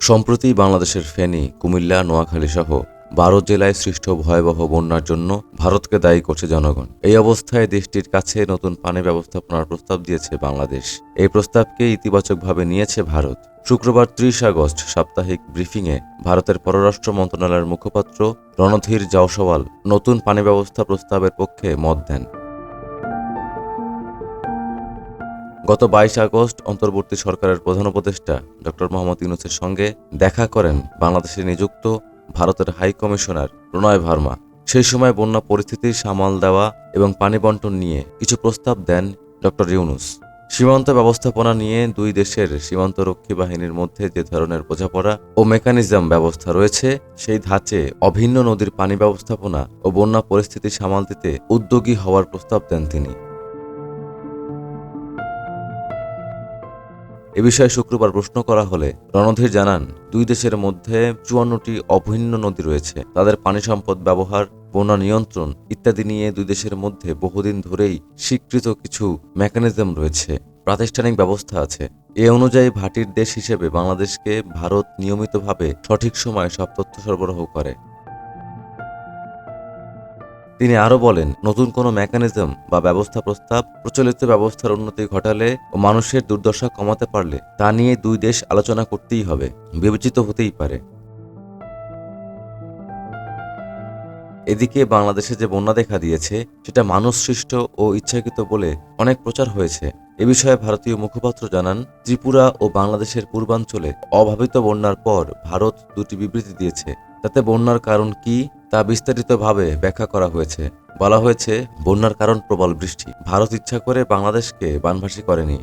সম্প্রতি বাংলাদেশের ফেনী, কুমিল্লা, নোয়াখালী সহ বারো জেলায় সৃষ্ট ভয়াবহ বন্যার জন্য ভারতকে দায়ী করছে জনগণ। এই অবস্থায় দেশটির কাছে নতুন পানি ব্যবস্থাপনার প্রস্তাব দিয়েছে বাংলাদেশ। এই প্রস্তাবকে ইতিবাচকভাবে নিয়েছে ভারত। শুক্রবার ত্রিশ আগস্ট সাপ্তাহিক ব্রিফিংয়ে ভারতের পররাষ্ট্র মন্ত্রণালয়ের মুখপাত্র রণধীর জাওসওয়াল নতুন পানি ব্যবস্থা প্রস্তাবের পক্ষে মত দেন। গত বাইশ আগস্ট অন্তর্বর্তী সরকারের প্রধান উপদেষ্টা ডক্টর মোহাম্মদ ইউনুসের সঙ্গে দেখা করেন বাংলাদেশে নিযুক্ত ভারতের হাই কমিশনার প্রণয় ভার্মা। সেই সময় বন্যা পরিস্থিতির সামাল দেওয়া এবং পানি বন্টন নিয়ে কিছু প্রস্তাব দেন ডক্টর ইউনুস। সীমান্ত ব্যবস্থাপনা নিয়ে দুই দেশের সীমান্তরক্ষী বাহিনীর মধ্যে যে ধরনের বোঝাপড়া ও মেকানিজম ব্যবস্থা রয়েছে, সেই ধাঁচে অভিন্ন নদীর পানি ব্যবস্থাপনা ও বন্যা পরিস্থিতি সামাল দিতে উদ্যোগী হওয়ার প্রস্তাব দেন তিনি। এ বিষয়ে শুক্রবার প্রশ্ন করা হলে রণধীর জানান, দুই দেশের মধ্যে চুয়ান্নটি অভিন্ন নদী রয়েছে। তাদের পানি সম্পদ ব্যবহার, বন্যা নিয়ন্ত্রণ ইত্যাদি নিয়ে দুই দেশের মধ্যে বহুদিন ধরেই স্বীকৃত কিছু মেকানিজম রয়েছে। প্রাতিষ্ঠানিক ব্যবস্থা আছে। এ অনুযায়ী ভাটির দেশ হিসেবে বাংলাদেশকে ভারত নিয়মিতভাবে সঠিক সময়ে সব তথ্য সরবরাহ করে। তিনি আরও বলেন, নতুন কোনো মেকানিজম বা ব্যবস্থা প্রস্তাব প্রচলিত ব্যবস্থার উন্নতি ঘটালে ও মানুষের দুর্দশা কমাতে পারলে তা নিয়ে দুই দেশ আলোচনা করতেই হবে। বিবেচিত হতেই পারে। এদিকে বাংলাদেশে যে বন্যা দেখা দিয়েছে, সেটা মানুষ সৃষ্ট ও ইচ্ছাকৃত বলে অনেক প্রচার হয়েছে। এ বিষয়ে ভারতীয় মুখপাত্র জানান, ত্রিপুরা ও বাংলাদেশের পূর্বাঞ্চলে অভাবিত বন্যার পর ভারত দুটি বিবৃতি দিয়েছে। তাতে বন্যার কারণ কি তা বিস্তারিতভাবে ব্যাখ্যা করা হয়েছে। বলা হয়েছে, বন্যার কারণ প্রবল বৃষ্টি। ভারত ইচ্ছা করে বাংলাদেশকে বানভাসি করেনি।